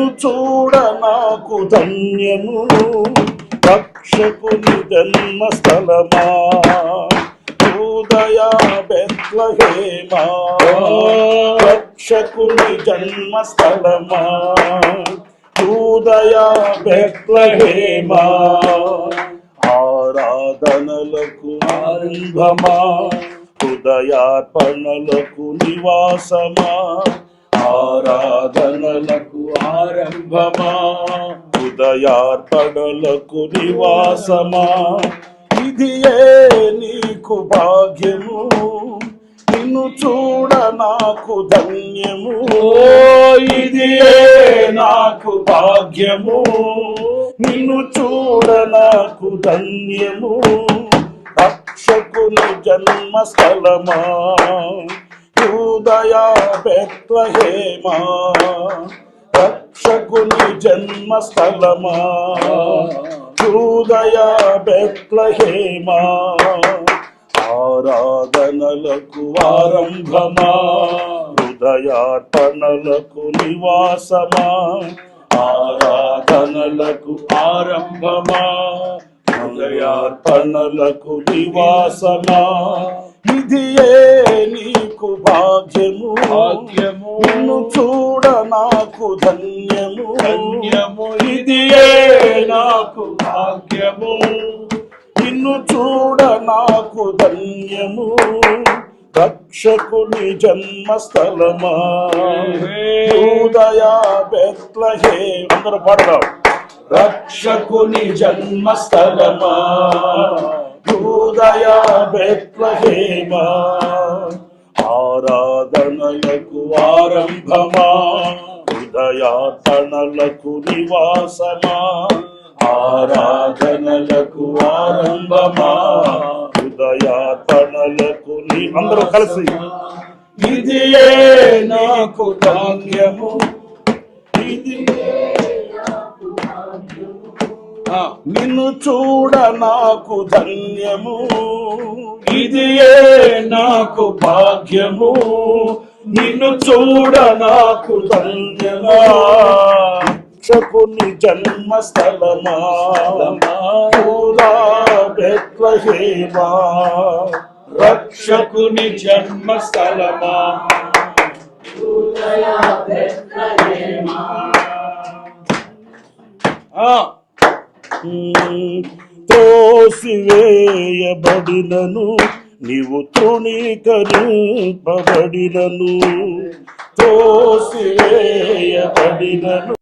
చూడ నాకు ధన్యము రక్షకుని జన్మస్థలమా? ఉదయ బెత్లహేమా? రక్షకుని జన్మస్థలమా? ఉదయ బెత్లహేమా? ఆరాధనలకు ఆరంభమా? హృదయార్పణలకు నివాసమా? ఆరాధనలకు ఆరంభమా హృదయార్పణలకు నివాసమా? ఇది ఏ నీకు భాగ్యము? నిన్ను చూడ నాకు ధన్యము. ఇది ఏ నాకు భాగ్యము? నిన్ను చూడ నాకు ధన్యము. రక్షకుని జన్మస్థలమా? హృదయ బెత్లహేమా? రక్షకుని జన్మస్థలమా? హృదయ బెత్లహేమా? ఆరాధనలకు ఆరంభమా? హృదయార్పణలకు నివాసమా? ఆరాధనలకు ఆరంభమా? హృదయార్పణలకు నివాసమా? ఇది ఏ నీకు భాగ్యము భాగ్యము. చూడ నాకు ధన్యము. ధన్యము. ఇది ఏ నాకు భాగ్యము. నిన్ను చూడ నాకు ధన్యము. రక్షకుని జన్మస్థలమా. హృదయ బెత్లహే. అందరూ పాడదాం. రక్షకుని జన్మస్థలమా. హృదయ బెత్లహేమా. ఆరాధనలకు ఆరంభమా? హృదయాతనలకు నివాసమా? ఆరాధనలకు ఆరంభమా? హృదయాతనలకు అందరూ కలిసి. ఇది నాకు ధాన్యము? ఇది నిన్ను చూడ నాకు ధన్యము. ఇది ఏ నాకు భాగ్యము? నిన్ను చూడ నాకు ధన్యమా? రక్షకుని జన్మస్థలమా? బెత్లహేమా? రక్షకుని జన్మస్థలమా? ఆ, త్రోసివేయబడినను నీవు తృణీకరింపబడినను. త్రోసివేయబడినను